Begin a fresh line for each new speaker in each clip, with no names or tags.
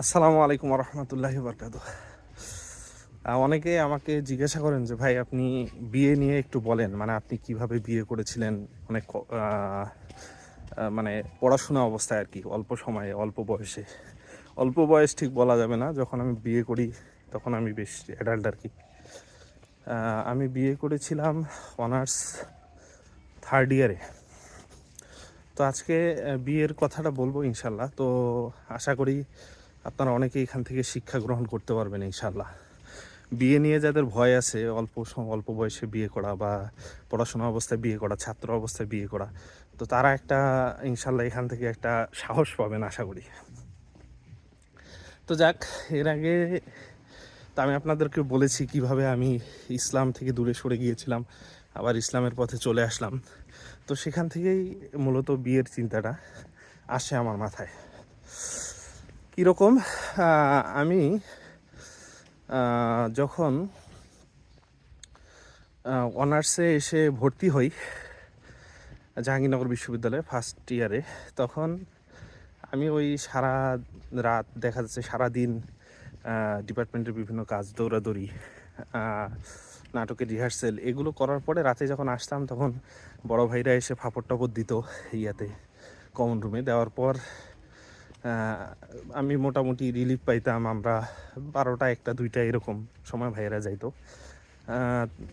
আসসালামু আলাইকুম রহমতুল্লাহি বরকাত অনেকে আমাকে জিজ্ঞাসা করেন যে, ভাই, আপনি বিয়ে নিয়ে একটু বলেন। মানে আপনি কীভাবে বিয়ে করেছিলেন? অনেক মানে পড়াশোনা অবস্থায় আর কি, অল্প সময়ে, অল্প বয়সে। অল্প বয়স ঠিক বলা যাবে না। যখন আমি বিয়ে করি, তখন আমি বেশ অ্যাডাল্ট আর কি। আমি বিয়ে করেছিলাম অনার্স থার্ড ইয়ারে তো আজকে বিয়ের কথাটা বলব ইনশাল্লাহ। তো আশা করি আপনারা অনেকেই এখান থেকে শিক্ষা গ্রহণ করতে পারবেন ইনশাল্লাহ বিয়ে নিয়ে যাদের ভয় আছে, অল্প অল্প বয়সে বিয়ে করা বা পড়াশোনা অবস্থায় বিয়ে করা, ছাত্র অবস্থায় বিয়ে করা, তো তারা একটা ইনশাল্লাহ এখান থেকে একটা সাহস পাবেন আশা করি। তো যাক, এর আগে তো আমি আপনাদেরকে বলেছি কীভাবে আমি ইসলাম থেকে দূরে সরে গিয়েছিলাম, আবার ইসলামের পথে চলে আসলাম। তো সেখান থেকেই মূলত বিয়ের চিন্তাটা আসে আমার মাথায়। কীরকম? আমি যখন অনার্সে এসে ভর্তি হই জাহাঙ্গীরনগর বিশ্ববিদ্যালয়ে ফার্স্ট ইয়ারে তখন আমি ওই সারা রাত, দেখা যাচ্ছে সারা দিন ডিপার্টমেন্টের বিভিন্ন কাজ, দৌড়াদৌড়ি নাটকের রিহার্সেল এগুলো করার পরে রাতে যখন আসতাম তখন বড় ভাইরা এসে ফাপড় টাপড় দিত ইয়াতে কমন রুমে দেওয়ার পর আমি মোটামুটি রিলিফ পাইতাম, আমরা বারোটা, একটা, দুইটা এরকম সময় ভাইয়েরা যাইতো।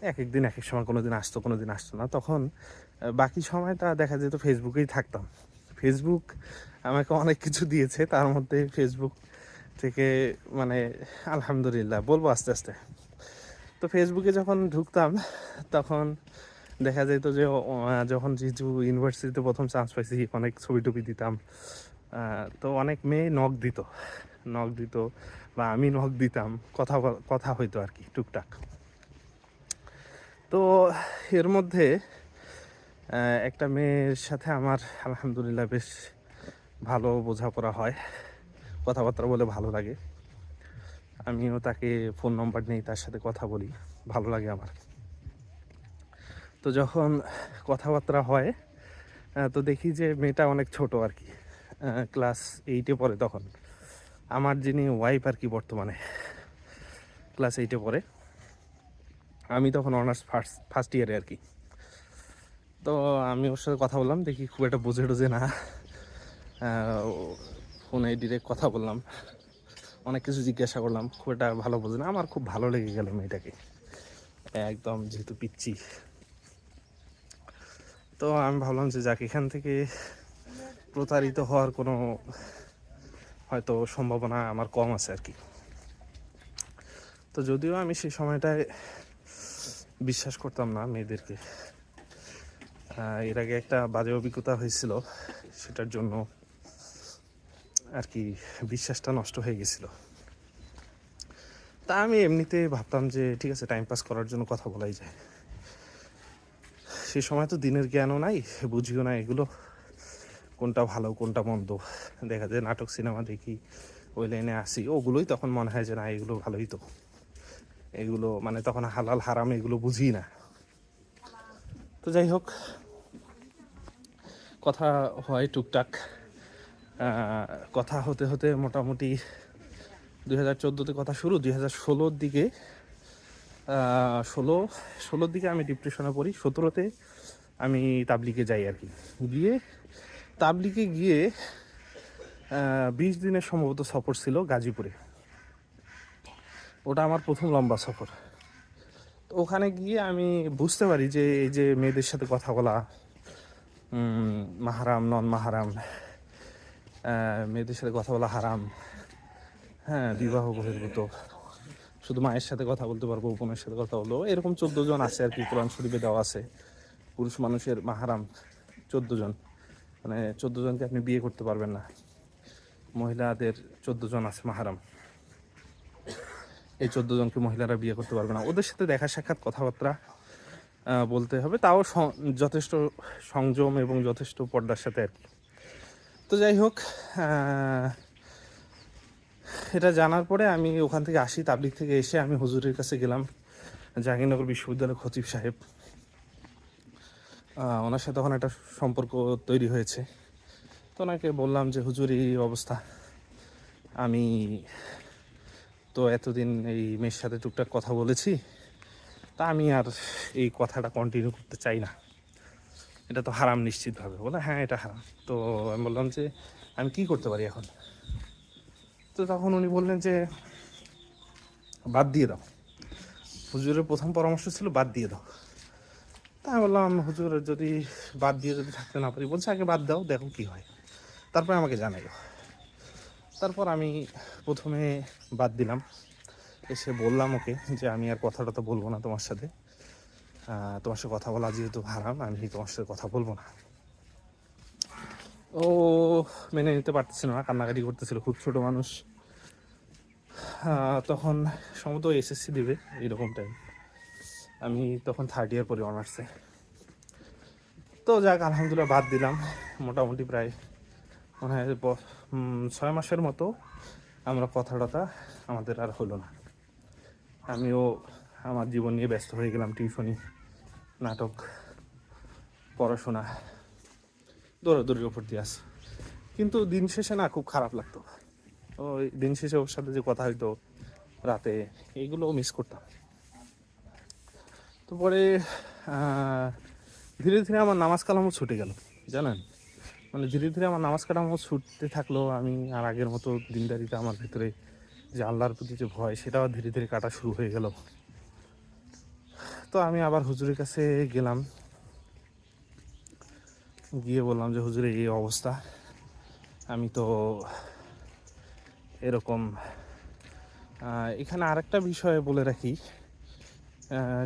এক এক দিন এক এক সময় কোনো দিন আসতো কোনো দিন আসতো না। তখন বাকি সময়টা দেখা যেত ফেসবুকেই থাকতাম। ফেসবুক আমাকে অনেক কিছু দিয়েছে, তার মধ্যে ফেসবুক থেকে মানে আলহামদুলিল্লাহ, বলব আস্তে আস্তে। তো ফেসবুকে যখন ঢুকতাম, তখন দেখা যেত যে যখন জিজু ইউনিভার্সিটিতে প্রথম চান্স পাইছি, অনেক ছবি টবি দিতাম। তো অনেক মেয়ে নখ দিত। নখ দিত বা আমি নখ দিতাম, কথা কথা হইতো আর কি, টুকটাক। তো এর মধ্যে একটা মেয়ের সাথে আমার আলহামদুলিল্লাহ বেশ ভালো বোঝাপড়া হয়। কথাবার্তা বলে ভালো লাগে। আমিও তাকে ফোন নম্বর নেই তার সাথে কথা বলি, ভালো লাগে আমার। তো যখন কথাবার্তা হয় তো দেখি যে মেয়েটা অনেক ছোট আর কি। ক্লাস এইটে পড়ে তখন। আমার যিনি ওয়াইফ আর কি বর্তমানে, ক্লাস এইটে পড়ে। আমি তখন অনার্স ফার্স্ট ফার্স্ট ইয়ারে আর কি। তো আমি ওর সাথে কথা বললাম, দেখি খুব একটা বোঝে টোঝে না। ফোনে ডিরেক্ট কথা বললাম। অনেক কিছু জিজ্ঞাসা করলাম, খুব একটা ভালো বোঝে না। আমার খুব ভালো লেগে গেল মেয়েটাকে। একদম যেহেতু পিচ্ছি। তো আমি ভাবলাম যে যাক, এখান থেকে প্রতারিত হওয়ার কোনো হয়তো সম্ভাবনা আমার কম আছে আর কি। তো যদিও আমি সেই সময়টায় বিশ্বাস করতাম না মেয়েদেরকে এর আগে একটা বাজে অভিজ্ঞতা হয়েছিল, সেটার জন্য আর কি বিশ্বাসটা নষ্ট হয়ে গেছিল। তা আমি এমনিতে ভাবতাম যে ঠিক আছে টাইম পাস করার জন্য কথা বলাই যায়। সে সময় তো দিনের জ্ঞানও নাই, বুঝিও না এগুলো। কোনটা ভালো, কোনটা মন্দ। দেখা যায় নাটক, সিনেমা দেখি, ওই লাইনে আসি। ওগুলোই তখন মনে হয় যে, না, এগুলো ভালোই তো। এগুলো মানে তখন হালাল, হারাম এগুলো বুঝি না। তো যাই হোক, কথা হয় টুকটাক। কথা হতে হতে মোটামুটি দুই হাজার চোদ্দোতে কথা শুরু, দুই হাজার ষোলোর দিকে ষোলো, ষোলোর দিকে আমি ডিপ্রেশনে পড়ি, সতেরোতে আমি তাবলিকে যাই আর কি। গিয়ে তাবলিকে গিয়ে বিশ দিনের সম্ভবত সফর ছিল গাজীপুরে। ওটা আমার প্রথম লম্বা সফর। তো ওখানে গিয়ে আমি বুঝতে পারি যে এই যে মেয়েদের সাথে কথা বলা মাহারাম, নন মাহারাম মেয়েদের সাথে কথা বলা হারাম হ্যাঁ বিবাহ বহির্ভূত, শুধু মায়ের সাথে কথা বলতে পারব, বোনের সাথে কথা বলব, এরকম চোদ্দ জন আছে আর কি, কোরআন শরীফে দেওয়া আছে। পুরুষ মানুষের মাহারাম চোদ্দ জন। মানে চোদ্দ জনকে আপনি বিয়ে করতে পারবেন না। মহিলাদের চোদ্দ জন আছে মাহারাম। এই চোদ্দ জনকে মহিলারা বিয়ে করতে পারবে না। ওদের সাথে দেখা সাক্ষাৎ কথাবার্তা বলতে হবে। তাও যথেষ্ট সংযম এবং যথেষ্ট পর্দার সাথে আর তো যাই হোক এটা জানার পরে আমি ওখান থেকে আসি তাবলিক থেকে এসে আমি হুজুরের কাছে গেলাম, জাহাঙ্গীরনগর বিশ্ববিদ্যালয়ের খতিব সাহেব। ওনার সাথে তখন একটা সম্পর্ক তৈরি হয়েছে। তো ওনাকে বললাম যে, হুজুর, এই অবস্থা। আমি তো এতদিন এই মেয়ের সাথে টুকটাক কথা বলেছি। তা আমি আর এই কথাটা কন্টিনিউ করতে চাই না। এটা তো হারাম নিশ্চিতভাবে। বলে হ্যাঁ এটা হারাম। তো আমি বললাম যে, আমি কি করতে পারি এখন? তো তখন উনি বললেন যে, বাদ দিয়ে দাও। হুজুরের প্রথম পরামর্শ ছিল বাদ দিয়ে দাও। আমি বললাম, হুজুর, যদি বাদ দিয়ে যদি থাকতে না পারি, বলছে, আগে বাদ দাও, দেখো কি হয়। তারপরে আমাকে জানাইও তারপর আমি প্রথমে বাদ দিলাম। এসে বললাম ওকে যে, আমি আর কথাটা তো বলব না তোমার সাথে। তোমার সাথে কথা বলা যেহেতু হারাম, আমি তোমার সাথে কথা বলব না। ও মেনে নিতে পারতেছিল না, কান্নাকাটি করতেছিল, খুব ছোট মানুষ। তখন সম্ভবত এসএসসি দিবে, এরকম টাইম আমি তখন থার্ড ইয়ার পড়ি অনার্সে তো যাক, আলহামদুলিল্লাহ বাদ দিলাম। মোটামুটি প্রায় মনে হয় ছয় মাসের মতো আমরা কথা টথা আমাদের আর হলো না। আমিও আমার জীবন নিয়ে ব্যস্ত হয়ে গেলাম, টিউশনি, নাটক, পড়াশোনা, দৌড়াদৌড়ির ওপর দিয়ে আসি। কিন্তু দিন শেষে না খুব খারাপ লাগতো। ওই দিন শেষে ওর সাথে যে কথা হইতো, রাতে, এইগুলোও মিস করতাম। তো পরে ধীরে ধীরে আমার নামাজ কালামও ছুটে গেল, জানেন? মানে ধীরে ধীরে আমার নামাজ কালামও ছুটতে থাকল আমি আর আগের মতো দিনদারিটা আমার ভিতরে যে আল্লাহর প্রতি যে ভয়, সেটাও ধীরে ধীরে কাটা শুরু হয়ে গেল। তো আমি আবার হুজুরের কাছে গেলাম। গিয়ে বললাম যে হুজুরের এই অবস্থা। আমি তো এরকম এখানে আরেকটা বিষয়ে বলে রাখি।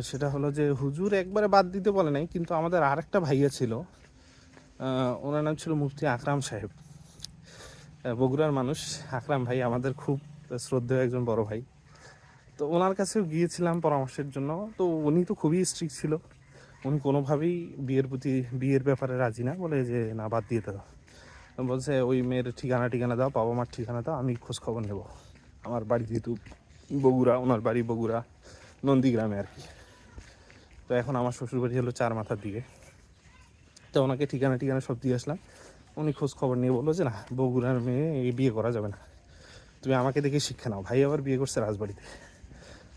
সেটা হলো যে হুজুর একবারে বাদ দিতে বলে নাই, কিন্তু আমাদের আরেকটা ভাইয়া ছিল ওনার নাম ছিল মুফতি আকরাম সাহেব। বগুড়ার মানুষ। আকরাম ভাই আমাদের খুব শ্রদ্ধেয় একজন বড় ভাই। তো ওনার কাছেও গিয়েছিলাম পরামর্শের জন্য। তো উনি তো খুবই স্ট্রিক্ট ছিল। উনি কোনোভাবেই বিয়ের প্রতি, বিয়ের ব্যাপারে রাজি না, বলে যে, না, বাদ দিয়ে দাও। বলছে, ওই মেয়ের ঠিকানা ঠিকানা দাও, বাবা মার ঠিকানা দাও, আমি খোঁজ খবর নেব। আমার বাড়ি যেহেতু বগুড়া, ওনার বাড়ি বগুড়া। নন্দীগ্রামে আর কি। তো এখন আমার শ্বশুরবাড়ি হলো চার মাথার দিকে। তো ওনাকে ঠিকানা ঠিকানা সব দিয়ে আসলাম। উনি খোঁজ খবর নিয়ে বলল যে, না, বগুড়ার মেয়ে এই বিয়ে করা যাবে না। তুমি আমাকে দেখে শিক্ষা নাও। ভাই আবার বিয়ে করছে রাজবাড়িতে।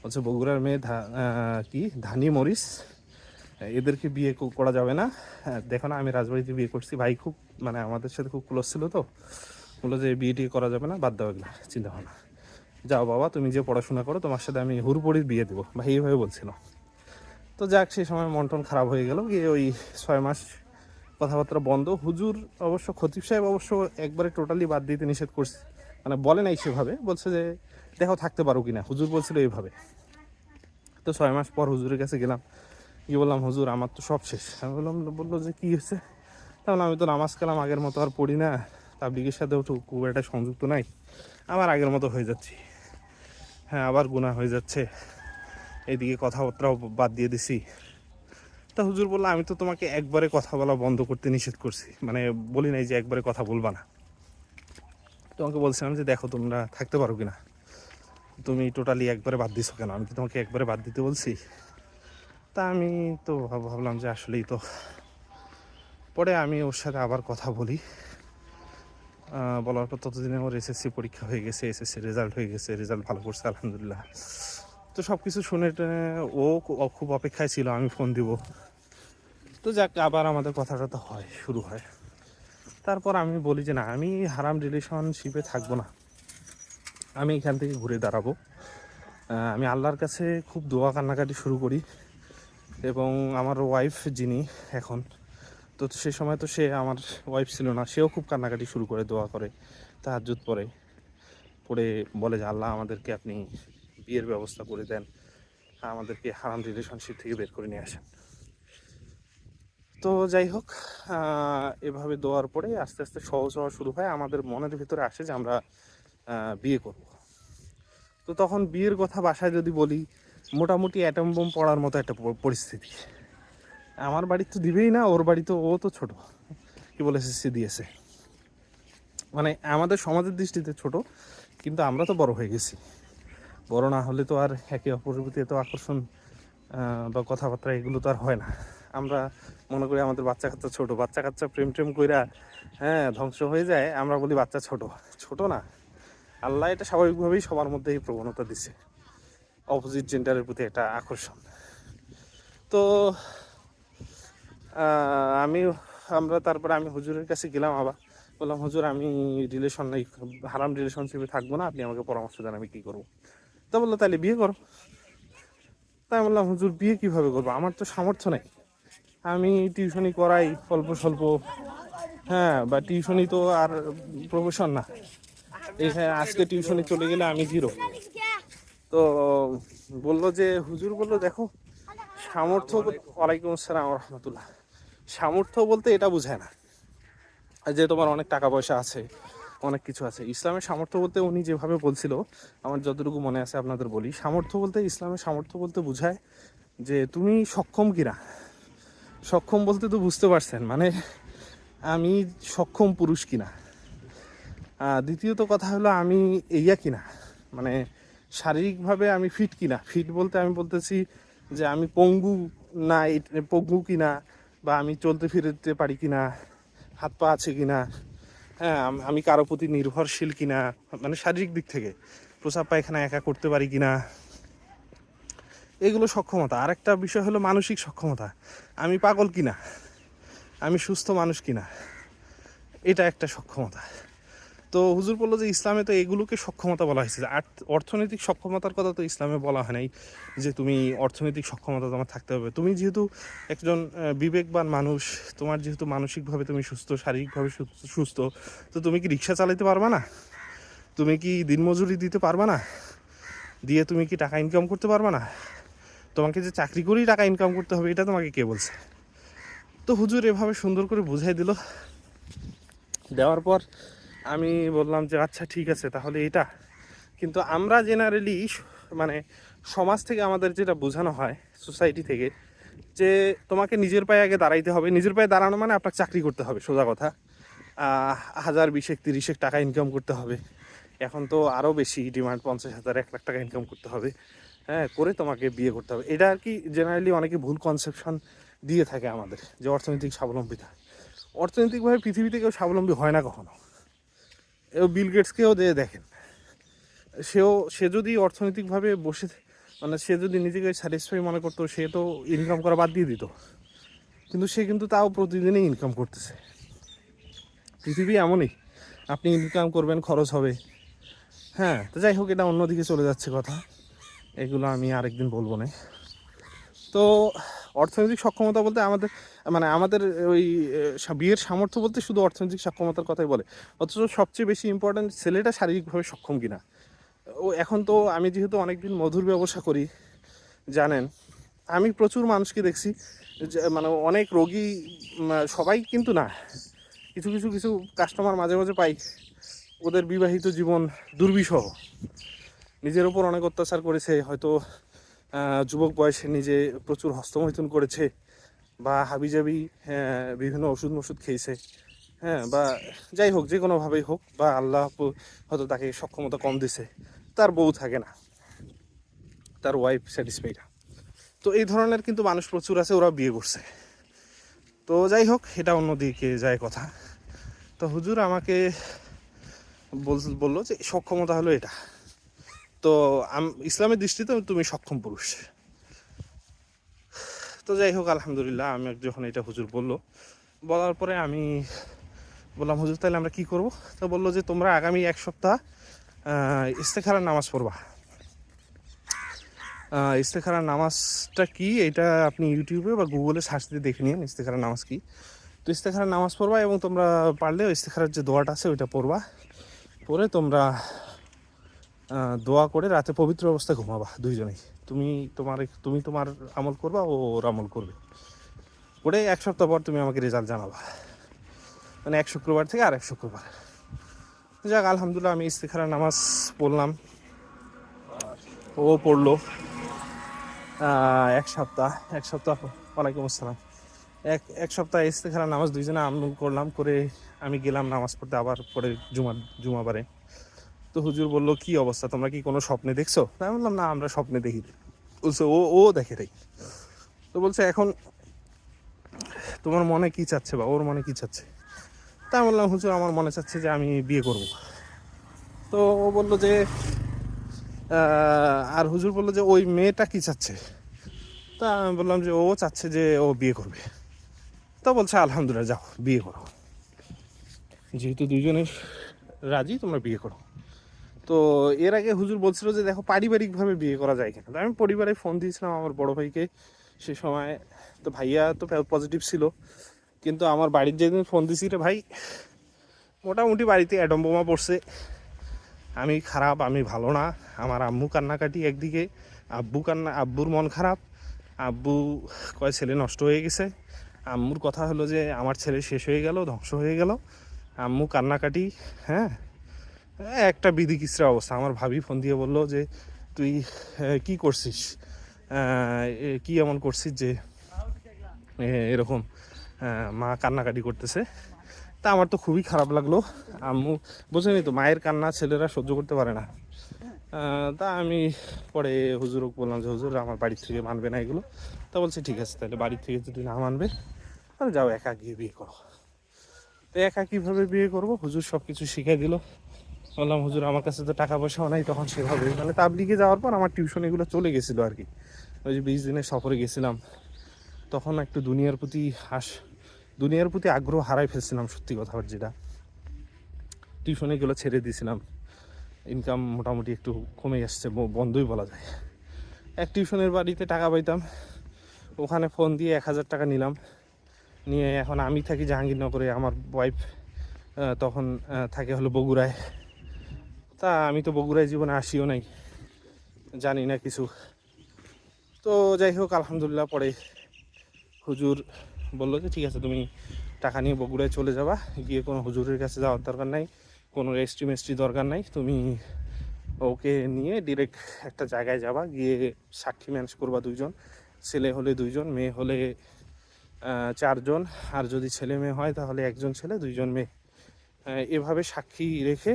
বলছে, বগুড়ার মেয়ে কি? ধানি মরিস এদেরকে বিয়ে করা যাবে না। দেখো না, আমি রাজবাড়িতে বিয়ে করছি। ভাই খুব মানে আমাদের সাথে খুব ক্লোজ ছিল তো। বলল যে বিয়ে টিয়ে করা যাবে না, বাদ দাও এগুলো, চিন্তা ভাবনা। যাও বাবা, তুমি যে পড়াশোনা করো, তোমার সাথে আমি হুরপড়ির বিয়ে দেবো। ভাই, এইভাবে বলছিল। তো যাক, সেই সময় মন টন খারাপ হয়ে গেল, গিয়ে ওই ছয় মাস কথাবার্তা বন্ধ। হুজুর অবশ্য, খতিব সাহেব অবশ্য একবারে টোটালি বাদ দিতে নিষেধ করছে। মানে বলে নাই সেভাবে, বলছে যে, দেখো, থাকতে পারো কিনা। হুজুর বলছিল এইভাবে। তো ছয় মাস পর হুজুরের কাছে গেলাম। গিয়ে বললাম, হুজুর, আমার তো সব শেষ। আমি বললাম, বলল যে, কী হয়েছে? তাহলে আমি তো নামাজ কালাম আগের মতো আর পড়ি না। তাবলিগের সাথেও খুব একটা সংযুক্ত নাই। আমার আগের মতো হয়ে যাচ্ছি। হ্যাঁ আবার গুণা হয়ে যাচ্ছে। এইদিকে কথাবার্তাও বাদ দিয়ে দিছি। তা হুজুর বলল, আমি তো তোমাকে একবারে কথা বলা বন্ধ করতে নিষেধ করছি। মানে বলি নাই যে একবারে কথা বলবা না। তোমাকে বলছিলাম যে, দেখো, তোমরা থাকতে পারো কিনা? তুমি টোটালি একবারে বাদ দিছো কেন? আমি কি তোমাকে একবারে বাদ দিতে বলছি? তা আমি তো ভাব- ভাবলাম যে, আসলেই তো। পরে আমি ওর সাথে আবার কথা বলি। বলার পর ততদিনে ওর এসএসসি পরীক্ষা হয়ে গেছে এসএসসি রেজাল্ট হয়ে গেছে রেজাল্ট ভালো করছে, আলহামদুলিল্লাহ। তো সব কিছু শুনে ও খুব অপেক্ষায় ছিল, আমি ফোন দিব। তো যাক, আবার আমাদের কথাটা তো হয়, শুরু হয়। তারপর আমি বলি যে না, আমি হারাম রিলেশনশিপে থাকব না। আমি এখান থেকে ঘুরে দাঁড়াবো। আমি আল্লাহর কাছে খুব দোয়া কান্নাকাটি শুরু করি। এবং আমার ওয়াইফ যিনি এখন তো সে সময় তো সে আমার ওয়াইফ ছিল না, সেও খুব কান্নাকাটি শুরু করে, দোয়া করে তাহাজুদ পরে পড়ে বলে যে, আল্লাহ আমাদেরকে আপনি বিয়ের ব্যবস্থা করে দেন, আমাদেরকে হারাম রিলেশনশিপ থেকে বের করে নিয়ে আসেন। তো যাই হোক এভাবে দেওয়ার পরে আস্তে আস্তে সহজ হওয়া শুরু হয়। আমাদের মনের ভিতরে আসে যে, আমরা বিয়ে করব। তো তখন বিয়ের কথা বাসায় যদি বলি, মোটামুটি অ্যাটম বোম পড়ার মতো একটা পরিস্থিতি। আমার বাড়ি তো দিবেই না, ওর বাড়ি তো, ও তো ছোট। কি বলে এসএসসি দিয়েছে। মানে আমাদের সমাজের দৃষ্টিতে ছোট, কিন্তু আমরা তো বড় হয়ে গেছি। বড় না হলে তো আর একে অপরের প্রতি এত আকর্ষণ বা কথাবার্তা এগুলো তো আর হয় না। আমরা মনে করি আমাদের বাচ্চা কাচ্চা ছোট, বাচ্চা কাচ্চা প্রেম টেম কইরা হ্যাঁ ধ্বংস হয়ে যায়, আমরা বলি বাচ্চা ছোট। ছোট না। আল্লাহ এটা স্বাভাবিকভাবেই সবার মধ্যে এই প্রবণতা দিছে। অপোজিট জেন্ডারের প্রতি একটা আকর্ষণ। তো আমি, আমরা তারপরে আমি হুজুরের কাছে গেলাম আবার। বললাম, হুজুর, আমি রিলেশন নাই, হারাম রিলেশনশিপে থাকব না, আপনি আমাকে পরামর্শ দেন, আমি কী করব? তা বলল তাহলে বিয়ে করো। তাই বললাম, হুজুর, বিয়ে কীভাবে করব? আমার তো সামর্থ্য নেই। আমি টিউশনি করাই, অল্প স্বল্প। হ্যাঁ বা টিউশনি তো আর প্রফেশন না। এখানে আজকে টিউশনি চলে গেলে আমি জিরো তো বলল যে, হুজুর বলল, দেখো, সামর্থ্য, ওয়ালাইকুম আসসালাম রহমতুল্লাহ। সামর্থ্য বলতে এটা বোঝায় না। যে তোমার অনেক টাকা পয়সা আছে, অনেক কিছু আছে, ইসলামের সামর্থ্য বলতে উনি যেভাবে বলছিল, আমার যতটুকু মনে আছে আপনাদের বলি। সামর্থ্য বলতে, ইসলামের সামর্থ্য বলতে বোঝায় যে তুমি সক্ষম কিনা। সক্ষম বলতে তো বুঝতে পারছেন মানে আমি সক্ষম পুরুষ কিনা। দ্বিতীয়ত কথা হলো, আমি এইয়া কিনা। মানে শারীরিকভাবে আমি ফিট কিনা। ফিট বলতে আমি বলতেছি যে আমি পঙ্গু না পঙ্গু কিনা। বা আমি চলতে ফিরতে পারি কিনা, হাত পা আছে কিনা হ্যাঁ আমি কারও প্রতি নির্ভরশীল কিনা মানে শারীরিক দিক থেকে, প্রসাব পায়খানা একা করতে পারি কিনা, এগুলো সক্ষমতা। আর একটা বিষয় হলো মানসিক সক্ষমতা। আমি পাগল কিনা? আমি সুস্থ মানুষ কিনা? এটা একটা সক্ষমতা। তো হুজুর বলল যে ইসলামে তো এগুলোকে সক্ষমতা বলা হয়েছে। অর্থনৈতিক সক্ষমতার কথা তো ইসলামে বলা হয় নাই যে তুমি অর্থনৈতিক সক্ষমতা তোমার থাকতে হবে। তুমি যেহেতু একজন বিবেকবান মানুষ, তোমার যেহেতু মানসিকভাবে তুমি সুস্থ, শারীরিকভাবে সুস্থ তো তুমি কি রিক্সা চালাতে পারবা না? তুমি কি দিনমজুরি দিতে পারবা না? দিয়ে তুমি কি টাকা ইনকাম করতে পারবা না? তোমাকে যে চাকরি করেই টাকা ইনকাম করতে হবে, এটা তোমাকে কে বলছে? তো হুজুর এভাবে সুন্দর করে বুঝাই দিল। দেওয়ার পর আমি বললাম যে আচ্ছা ঠিক আছে, তাহলে এটা। কিন্তু আমরা জেনারেলি মানে সমাজ থেকে আমাদের যেটা বোঝানো হয় সোসাইটি থেকে, যে তোমাকে নিজের পায়ে আগে দাঁড়াইতে হবে। নিজের পায়ে দাঁড়ানো মানে আপনার চাকরি করতে হবে, সোজা কথা। হাজার, বিশেক, তিরিশেক টাকা ইনকাম করতে হবে। এখন তো আরও বেশি ডিমান্ড পঞ্চাশ হাজার, এক লাখ টাকা ইনকাম করতে হবে। হ্যাঁ করে তোমাকে বিয়ে করতে হবে। এটা আর কি জেনারেলি অনেকে ভুল কনসেপশন দিয়ে থাকে আমাদের, যে অর্থনৈতিক স্বাবলম্বিতা অর্থনৈতিকভাবে পৃথিবীতে কেউ স্বাবলম্বী হয় না কখনো। বিল গেটসকেও দিয়ে দেখেন। সেও সে যদি অর্থনৈতিকভাবে বসে মানে সে যদি নিজেকে স্যাটিসফাই মনে করতো, সে তো ইনকাম করা বাদ দিয়ে দিত। কিন্তু সে কিন্তু তাও প্রতিদিনই ইনকাম করতেছে। পৃথিবী এমনই। আপনি ইনকাম করবেন, খরচ হবে। হ্যাঁ তো যাই হোক, এটা অন্যদিকে চলে যাচ্ছে কথা। এগুলো আমি আরেকদিন বলব না। তো অর্থনৈতিক সক্ষমতা বলতে আমাদের মানে আমাদের ওই বিয়ের সামর্থ্য বলতে শুধু অর্থনৈতিক সক্ষমতার কথাই বলে। অথচ সবচেয়ে বেশি ইম্পর্ট্যান্ট ছেলেটা শারীরিকভাবে সক্ষম কিনা। ও এখন তো আমি যেহেতু অনেকদিন মধুর ব্যবসা করি, জানেন, আমি প্রচুর মানুষকে দেখছি মানে অনেক রোগী সবাই কিন্তু না, কিছু কিছু কিছু কাস্টমার মাঝে মাঝে পাই, ওদের বিবাহিত জীবন দুর্বিষহ। নিজের ওপর অনেক অত্যাচার করেছে, হয়তো যুবক বয়সে নিজে প্রচুর হস্তমৈথুন করেছে বা হাবিজাবি হ্যাঁ, বিভিন্ন ওষুধ মষুধ খেয়েছে হ্যাঁ বা যাই হোক যে কোনোভাবেই হোক বা আল্লাহ হয়তো তাকে সক্ষমতা কম দিছে তার বউ থাকে না তার ওয়াইফ স্যাটিসফাইড তো এই ধরনের কিন্তু মানুষ প্রচুর আছে ওরা বিয়ে করছে। তো যাই হোক এটা অন্যদিকে যায় কথা। তো হুজুর আমাকে বল- বলল যে সক্ষমতা হলো এটা। তো ইসলামের দৃষ্টিতে তুমি সক্ষম পুরুষ। তো যাই হোক, আলহামদুলিল্লাহ, আমি যখন এটা হুজুর বলল, বলার পরে আমি বললাম, হুজুর, তাহলে আমরা কি করব? তো বলল যে, তোমরা আগামী এক সপ্তাহ ইস্তেখারার নামাজ পড়বা। ইস্তেখারার নামাজটা কি? এটা আপনি ইউটিউবে বা গুগলে সার্চ দিয়ে দেখে নিন, ইস্তেখারার নামাজ কি। তো ইস্তেখারার নামাজ পড়বা এবং তোমরা পারলে ইস্তেখারার যে দোয়াটা আছে, ওইটা পড়বা। পরে তোমরা দোয়া করে রাতে পবিত্র অবস্থায় ঘুমাবা দুইজনেই। তুমি তোমার তুমি তোমার আমল করবা, ও ওর আমল করবে। করে এক সপ্তাহ পর তুমি আমাকে রেজাল্ট জানাবা। মানে এক শুক্রবার থেকে আর এক শুক্রবার। যাক, আলহামদুলিল্লাহ আমি ইস্তেখারা নামাজ পড়লাম। ও পড়ল। এক সপ্তাহ এক সপ্তাহ, ওয়ালাইকুম আসসালাম। এক এক সপ্তাহ ইস্তেখারা নামাজ দুইজনে আমল করলাম, করে আমি গেলাম নামাজ পড়তে আবার পরে জুমা জুমাবারে। তো হুজুর বলল, কি অবস্থা? তোমরা কি কোনো স্বপ্নে দেখছ? আমি বললাম, না, আমরা স্বপ্নে দেখি। বলছে, ও ও দেখে তাই তো বলছে, এখন তোমার মনে কি চাচ্ছে বা ওর মনে কি চাচ্ছে? তা আমি বললাম, হুজুর, আমার মনে চাচ্ছে যে আমি বিয়ে করব। তো ও বলল যে আর হুজুর বলল যে, ওই মেয়েটা কি চাচ্ছে? তা আমি বললাম যে, ও চাচ্ছে যে ও বিয়ে করবে। তো বলছে, আলহামদুলিল্লাহ, যাও, বিয়ে করো। যেহেতু দুইজনের রাজি, তোমরা বিয়ে করো। তো এর আগে হুজুর বলছিল যে, দেখো, পারিবারিকভাবে বিয়ে করা যায় কিনা? তো আমি পরিবারে ফোন দিয়েছিলাম আমার বড় ভাইকে সে সময়। তো ভাইয়া তো পজিটিভ ছিল। কিন্তু আমার বাড়ির যেদিন ফোন দিছি রে ভাই, মোটামুটি বাড়িতে অ্যাডম বোমা পড়ছে। আমি খারাপ, আমি ভালো না। আমার আম্মু কান্নাকাটি একদিকে, আব্বু কান্না আব্বুর মন খারাপ। আব্বু কয়, ছেলে নষ্ট হয়ে গেছে। আম্মুর কথা হলো যে, আমার ছেলে শেষ হয়ে গেল, ধ্বংস হয়ে গেল। আম্মু কান্নাকাটি হ্যাঁ? একটা বিধি কিসরা অবস্থা? আমার ভাবি ফোন দিয়ে বলল যে, তুই কি করছিস? কি এমন করছিস যে এরকম মা কান্নাকাটি করতেছে? তা আমার তো খুবই খারাপ লাগল। আম্মু বোঝেনি তো, মায়ের কান্না ছেলেরা সহ্য করতে পারে না। তা আমি পরে হুজুরকে বললাম যে, হুজুর, আমার বাড়ি থেকে মানবে না এগুলো। তা বলছে, ঠিক আছে, তাহলে বাড়ি থেকে যদি না মানবে, তাহলে যাও একা গিয়ে বিয়ে করো। তো একা কীভাবে বিয়ে করব? হুজুর সব কিছু শিখিয়ে দিল। বললাম, হুজুর, আমার কাছে তো টাকা পয়সাও নাই। তখন সেভাবে মানে তাবলিগে যাওয়ার পর আমার টিউশন এগুলো চলে গেছিল আর কি। ওই যে বিশ দিনের সফরে গেছিলাম। তখন একটু দুনিয়ার প্রতি হাস দুনিয়ার প্রতি আগ্রহ হারাই ফেলছিলাম, সত্যি কথা যেটা। টিউশনে এগুলো ছেড়ে দিয়েছিলাম। ইনকাম মোটামুটি একটু কমে আসছে বন্ধই বলা যায়। এক টিউশনের বাড়িতে টাকা পাইতাম। ওখানে ফোন দিয়ে এক হাজার টাকা নিলাম। নিয়ে এখন আমি থাকি জাহাঙ্গীরনগরে। আমার ওয়াইফ তখন থাকে হলো বগুড়ায়। তা আমি তো বগুড়ায় জীবনে আসিও নাই, জানি না কিছু। তো যাই হোক, আলহামদুলিল্লাহ পরে হুজুর বলল যে, ঠিক আছে, তুমি টাকা নিয়ে বগুড়ায় চলে যাবা। গিয়ে কোনো হুজুরের কাছে যাওয়ার দরকার নাই, কোনো রেস্ট্রি মেস্ট্রি দরকার নাই। তুমি ওকে নিয়ে ডিরেক্ট একটা জায়গায় যাবা, গিয়ে সাক্ষী ম্যানেজ করবা দুইজন। ছেলে হলে দুইজন, মেয়ে হলে চারজন। আর যদি ছেলে মেয়ে হয়, তাহলে একজন ছেলে, দুইজন মেয়ে। এভাবে সাক্ষী রেখে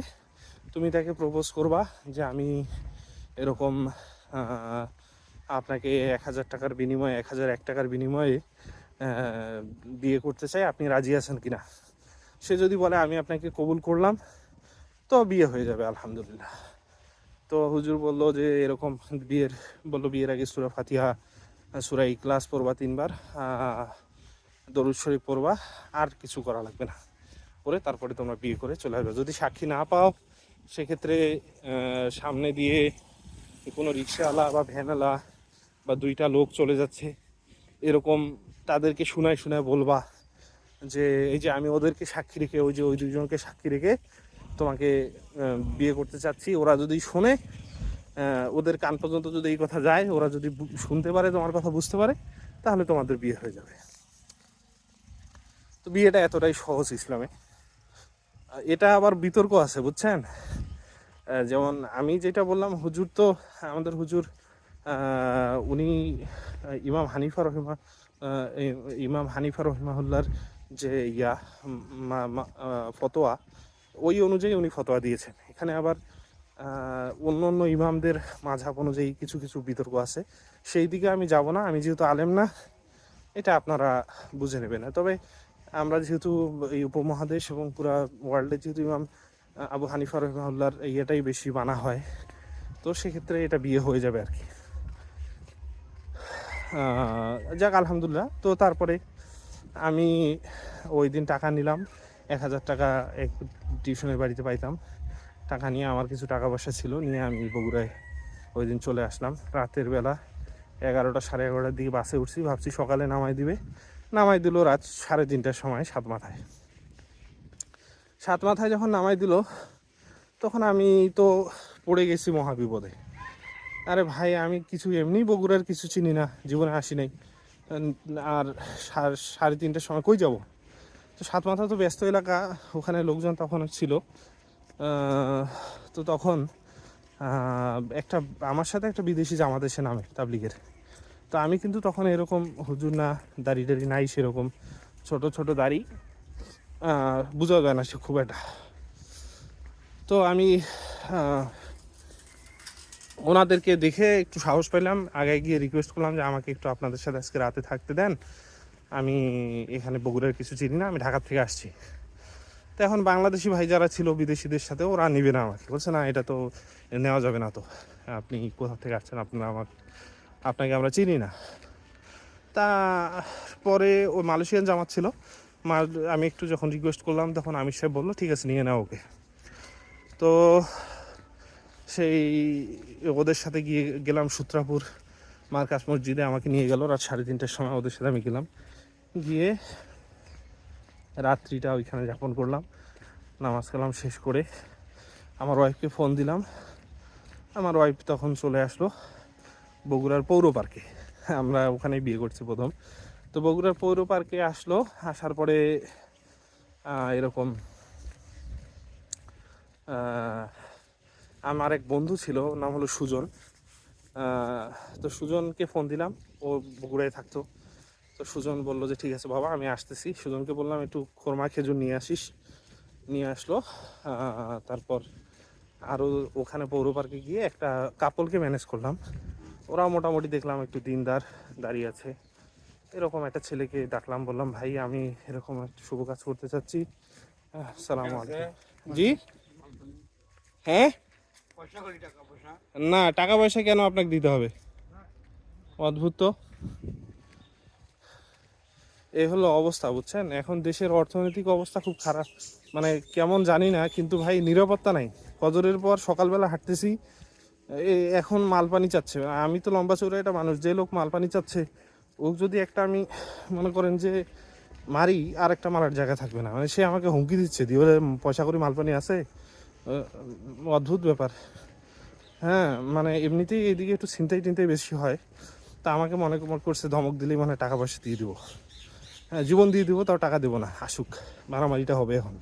তুমি তাকে প্রপোজ করবা যে আমি এরকম আপনাকে এক হাজার টাকার বিনিময়ে, এক হাজার এক টাকার বিনিময়ে বিয়ে করতে চাই। আপনি রাজি আছেন কি না সে যদি বলে, আমি আপনাকে কবুল করলাম তো বিয়ে হয়ে যাবে, আলহামদুলিল্লাহ। তো হুজুর বলল যে, এরকম বিয়ের, বলল বিয়ের আগে সুরা ফাতিহা, সুরা ইকলাস পড়বা তিনবার দরুদ শরীফ পড়বা, আর কিছু করা লাগবে না। করে তারপরে তোমরা বিয়ে করে চলে আসবে। যদি সাক্ষী না পাও সেক্ষেত্রে সামনে দিয়ে কোনো রিক্সাওয়ালা বা ভ্যানওয়ালা বা দুইটা লোক চলে যাচ্ছে, এরকম তাদেরকে শোনায় শোনায় বলবা যে, এই যে আমি ওদেরকে সাক্ষী রেখে, ওই যে ওই দুজনকে সাক্ষী রেখে তোমাকে বিয়ে করতে চাচ্ছি। ওরা যদি শোনে ওদের কান পর্যন্ত যদি এই কথা যায়, ওরা যদি শুনতে পারে, তোমার কথা বুঝতে পারে, তাহলে তোমাদের বিয়ে হয়ে যাবে। তো বিয়েটা এতটাই সহজ ইসলামে। এটা আবার বিতর্ক আছে, বুঝছেন? যেমন আমি যেটা বললাম, হুজুর তো, আমাদের হুজুর উনি ইমাম হানিফা রহিমা ইমাম হানিফা রহিমাহুল্লার যে ইয়া ফতোয়া, ওই অনুযায়ী উনি ফতোয়া দিয়েছেন। এখানে আবার অন্য অন্য ইমামদের মাঝাব অনুযায়ী কিছু কিছু বিতর্ক আছে। সেই দিকে আমি যাব না, আমি যেহেতু আলেম না, এটা আপনারা বুঝে নেবেন তবে আমরা যেহেতু এই উপমহাদেশ এবং পুরা ওয়ার্ল্ডে যেহেতু ইমাম আবু হানিফা রহমাউল্লার ইয়েটাই বেশি মানা হয়, তো সেক্ষেত্রে এটা বিয়ে হয়ে যাবে আর কি। যাক, আলহামদুলিল্লাহ। তো তারপরে আমি ওই দিন টাকা নিলাম, এক হাজার টাকা এক টিউশনের বাড়িতে পাইতাম। টাকা নিয়ে আমার কিছু টাকা পয়সা ছিল, নিয়ে আমি বগুড়ায় ওই দিন চলে আসলাম। রাতের বেলা এগারোটা সাড়ে এগারোটার দিকে বাসে উঠছি, ভাবছি সকালে নামাই দিবে। নামাই দিল রাত সাড়ে তিনটার সময় সাত মাথায়। সাত মাথায় যখন নামাই দিল, তখন আমি তো পড়ে গেছি মহাবিপদে। আরে ভাই, আমি কিছু এমনি বগুড়ার কিছু চিনি না, জীবনে আসি নাই। আর সাড়ে তিনটার সময় কই যাব? তো সাত মাথা তো ব্যস্ত এলাকা, ওখানে লোকজন তখন ছিল। তো তখন একটা, আমার সাথে একটা বিদেশি জামাত এসে নামে, তাবলিগের। তো আমি কিন্তু তখন এরকম হুজুর না, দাড়ি দাড়ি নাই সেরকম, ছোট ছোট দাড়ি। বোঝা যায় না সে খুব একটা। তো আমি ওনাদেরকে দেখে একটু সাহস পেলাম, আগে গিয়ে রিকোয়েস্ট করলাম যে আমাকে একটু আপনাদের সাথে আজকে রাতে থাকতে দেন। আমি এখানে বগুড়ার কিছু চিনি না, আমি ঢাকা থেকে আসছি। তো এখন বাংলাদেশি ভাই যারা ছিল, বিদেশিদের সাথে ওরা নিবে না আমাকে। বলছে, না, এটা তো নেওয়া যাবে না তো। আপনি কোথা থেকে আসছেন? আপনারা আমার আপনাকে আমরা চিনি না। তা পরে ও মালয়েশিয়ান জামাত ছিল। আমি একটু যখন রিকোয়েস্ট করলাম, তখন আমির সাহেব বলল, ঠিক আছে, নিয়ে নাও ওকে। তো সেই ওদের সাথে গিয়ে গেলাম সূত্রাপুর, মার্কাস মসজিদে। আমাকে নিয়ে গেল রাত সাড়ে তিনটার সময়, ওদের সাথে আমি গেলাম। গিয়ে রাত্রিটা ওইখানে যাপন করলাম। নামাজ কালাম শেষ করে আমার ওয়াইফকে ফোন দিলাম। আমার ওয়াইফ তখন চলে আসলো। বগুড়ার পৌর পার্কে। আমরা ওখানে বিয়ে করছি প্রথম। তো বগুড়ার পৌর পার্কে আসলো, আসার পরে এরকম আমার এক বন্ধু ছিল, নাম হলো সুজন। তো সুজনকে ফোন দিলাম, ও বগুড়ায় থাকতো। তো সুজন বলল যে, ঠিক আছে বাবা, আমি আসতেছি। সুজনকে বললাম, একটু খোরমা খেজুর নিয়ে আসিস। নিয়ে আসলো তারপর আরও ওখানে পৌর পার্কে গিয়ে একটা কাপলকে ম্যানেজ করলাম। ওরা মোটামুটি দেখলাম একটু দিনদার দাঁড়িয়ে আছে। এরকম একটা ছেলেকে ডাকলাম বললাম ভাই আমি এরকম একটা শুভ কাজ করতে চাচ্ছি। সালামু আলাইকুম। জি? হ্যাঁ? না টাকা পয়সা কেন আপনাকে দিতে হবে? অদ্ভুত তো। এই হলো অবস্থা বুঝছেন? এখন দেশের অর্থনৈতিক অবস্থা খুব খারাপ। মানে কেমন জানি না কিন্তু ভাই নিরাপত্তা নাই। ফজরের পর সকালবেলা হাঁটতেছি। এ- এখন মালপানি চাচ্ছে। আমি তো লম্বা চৌড়া একটা মানুষ, যে লোক মালপানি চাচ্ছে ও যদি একটা আমি মনে করেন যে মারি, আর একটা মারার জায়গা থাকবে না। মানে সে আমাকে হুমকি দিচ্ছে, দিয়ে পয়সা করি মালপানি আছে? অদ্ভুত ব্যাপার। হ্যাঁ মানে এমনিতেই এদিকে একটু চিন্তাই টিন্তাই বেশি হয়। তা আমাকে মনে করছে, ধমক দিলেই মানে টাকা পয়সা দিয়ে দিব। হ্যাঁ জীবন দিয়ে দিব, তাও টাকা দেবো না। আসুক, মারামারিটা হবে এখন।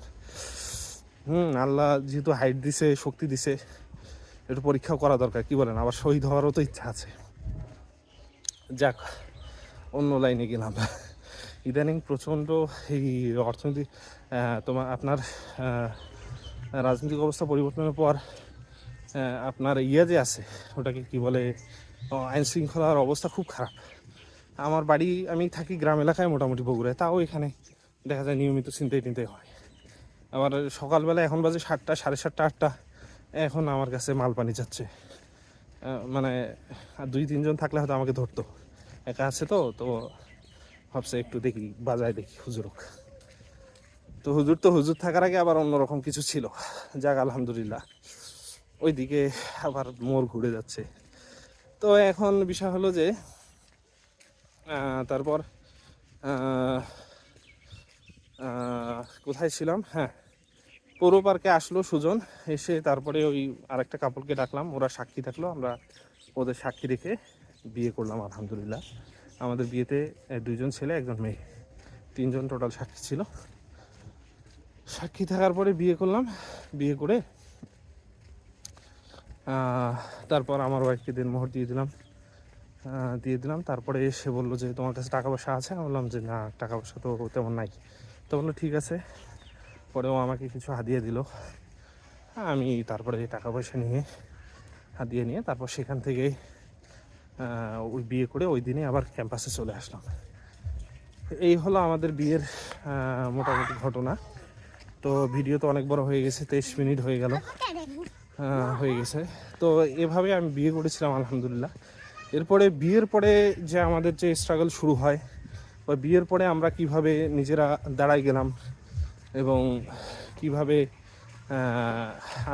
হুম, আল্লাহ যেহেতু হাইট দিছে, শক্তি দিছে একটু পরীক্ষাও করা দরকার, কি বলেন? আবার শহীদ হওয়ারও তো ইচ্ছা আছে। যাক, অন্য লাইনে গেলাম। ইদানিং প্রচণ্ড এই অর্থনীতি তোমার আপনার রাজনৈতিক অবস্থা পরিবর্তনের পর আপনার ইয়ে যে আছে, ওটাকে কি বলে আইন শৃঙ্খলার অবস্থা খুব খারাপ। আমার বাড়ি, আমি থাকি গ্রাম এলাকায় মোটামুটি বগুড়ায়, তাও এখানে দেখা যায় নিয়মিত চিন্তাই টিন্তাই হয়। আবার সকালবেলা এখন বাজে সাতটা, সাড়ে সাতটা, আটটা। এখন আমার কাছে মাল পানি যাচ্ছে মানে দুই, তিনজন থাকলে হয়তো আমাকে ধরতো। একা আছে তো তো ভাবছে একটু দেখি, বাজায় দেখি হুজুরক তো হুজুর তো হুজুর থাকার আগে আবার অন্যরকম কিছু ছিল। যাক, আলহামদুলিল্লাহ। ওইদিকে আবার মোড় ঘুরে যাচ্ছে। তো এখন বিষয় হলো যে তারপর কোথায় ছিলাম? হ্যাঁ পৌর পার্কে আসলো সুজন এসে তারপরে ওই আরেকটা কাপড়কে ডাকলাম ওরা সাক্ষী থাকল আমরা ওদের সাক্ষী রেখে বিয়ে করলাম আলহামদুলিল্লাহ। আমাদের বিয়েতে আহ, দুইজন ছেলে একজন মেয়ে তিনজন টোটাল সাক্ষী ছিল। সাক্ষী থাকার পরে বিয়ে করলাম বিয়ে করে তারপর আমার ওয়াইফকে দিন মোহর দিয়ে দিলাম দিয়ে দিলাম তারপরে এসে বলল যে তোমার কাছে টাকা পয়সা আছে? আমি বললাম যে না টাকা পয়সা তো তেমন নাই। তো বলল ঠিক আছে। পরে ও আমাকে কিছু হাদিয়ে দিল। আমি তারপরে টাকা পয়সা নিয়ে হাদিয়ে নিয়ে তারপর সেখান থেকে ওই বিয়ে করে ওই দিনে আবার ক্যাম্পাসে চলে আসলাম। এই হলো আমাদের বিয়ের মোটামুটি ঘটনা। তো ভিডিও তো অনেক বড় হয়ে গেছে, তেইশ মিনিট হয়ে গেল। হয়ে গেছে। তো এভাবে আমি বিয়ে করেছিলাম, আলহামদুলিল্লাহ। এরপরে বিয়ের পরে যে আমাদের যে স্ট্রাগল শুরু হয় বা বিয়ের পরে আমরা কীভাবে নিজেরা দাঁড়াই গেলাম এবং কীভাবে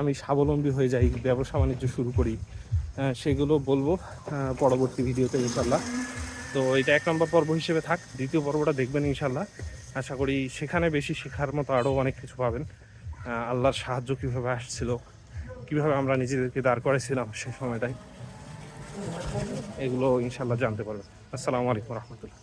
আমি স্বাবলম্বী হয়ে যাই, ব্যবসা বাণিজ্য শুরু করি সেগুলো বলব পরবর্তী ভিডিওতে ইনশাল্লাহ তো এটা এক নম্বর পর্ব হিসেবে থাক, দ্বিতীয় পর্বটা দেখবেন ইনশাল্লাহ আশা করি সেখানে বেশি শেখার মতো আরও অনেক কিছু পাবেন। আল্লাহর সাহায্য কীভাবে আসছিল, কীভাবে আমরা নিজেদেরকে দাঁড় করেছিলাম সেই সময়টায়, এগুলো ইনশাল্লাহ জানতে পারবেন। আসসালামু আলাইকুম রহমতুল্লাহ।